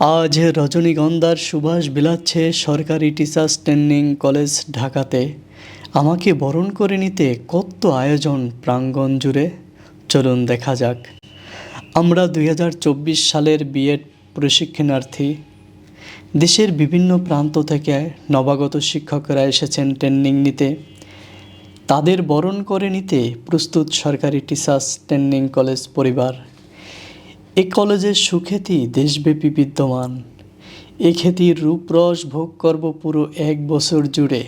আজ রজনীগন্ধার সুবাস বিলাচ্ছে সরকারি টিচার্স ট্রেনিং কলেজ ঢাকাতে। আমাকে বরণ করে নিতে কত আয়োজন প্রাঙ্গণ জুড়ে? চলুন দেখা যাক। আমরা দু হাজার চব্বিশ সালের বিএড প্রশিক্ষণার্থী। দেশের বিভিন্ন প্রান্ত থেকে নবাগত শিক্ষকরা এসেছেন ট্রেনিং নিতে। তাদের বরণ করে নিতে প্রস্তুত সরকারি টিচার্স ট্রেনিং কলেজ পরিবার। এ কলেজের সুখ্যাতি দেশব্যাপী বিদ্যমান। এ খ্যাতির রূপরস ভোগ করব পুরো এক বছর জুড়ে।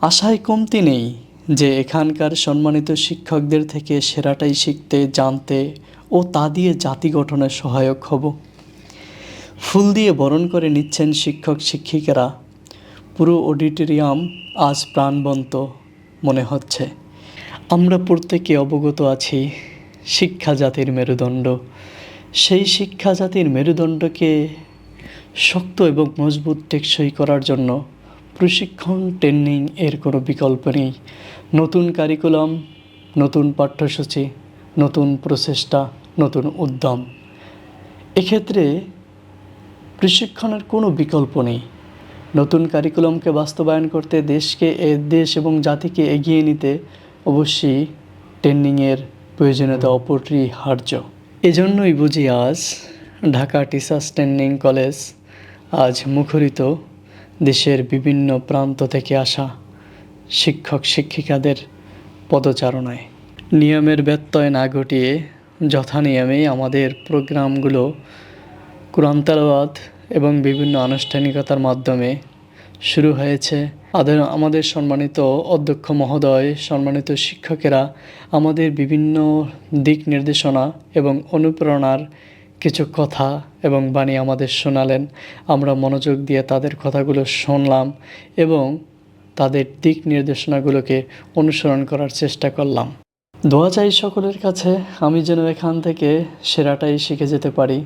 আশায় কমতি নেই যে এখানকার সম্মানিত শিক্ষকদের থেকে সেরাটাই শিখতে, জানতে ও তা দিয়ে জাতি গঠনে সহায়ক হব। ফুল দিয়ে বরণ করে নিচ্ছেন শিক্ষক শিক্ষিকারা। পুরো অডিটোরিয়াম আজ প্রাণবন্ত মনে হচ্ছে। আমরা প্রত্যেকে অবগত আছি শিক্ষা জাতির মেরুদণ্ড। সেই শিক্ষা জাতির মেরুদণ্ডকে শক্ত এবং মজবুত টেকসই করার জন্য প্রশিক্ষণ, ট্রেনিং এর কোনো বিকল্প নেই। নতুন কারিকুলাম, নতুন পাঠ্যসূচি, নতুন প্রচেষ্টা, নতুন উদ্যম। এক্ষেত্রে প্রশিক্ষণের কোনো বিকল্প নেই। নতুন কারিকুলামকে বাস্তবায়ন করতে দেশকে, এ দেশ এবং জাতিকে এগিয়ে নিতে অবশ্যই ট্রেনিংয়ের প্রয়োজনীয়তা অপরিহার্য। এজন্যই বুঝি আজ ঢাকা টিচার্স ট্রেনিং কলেজ আজ মুখরিত দেশের বিভিন্ন প্রান্ত থেকে আসা শিক্ষক শিক্ষিকাদের পদচারণায়। নিয়মের ব্যত্যয় না ঘটিয়ে যথানিয়মেই আমাদের প্রোগ্রামগুলো কোরআন তেলাওয়াত এবং বিভিন্ন আনুষ্ঠানিকতার মাধ্যমে শুরু হয়েছে আদের আমাদের সম্মানিত অধ্যক্ষ মহোদয়, সম্মানিত শিক্ষকেরা, আমাদের বিভিন্ন দিক নির্দেশনা এবং অনুপ্রেরণার কিছু কথা এবং বাণী আমাদের শোনালেন। আমরা মনোযোগ দিয়ে তাদের কথাগুলো শুনলাম এবং তাদের দিক নির্দেশনাগুলোকে অনুসরণ করার চেষ্টা করলাম। দোয়া চাই সকলের কাছে, আমি যেন এখান থেকে সেরাটাই শিখে যেতে পারি।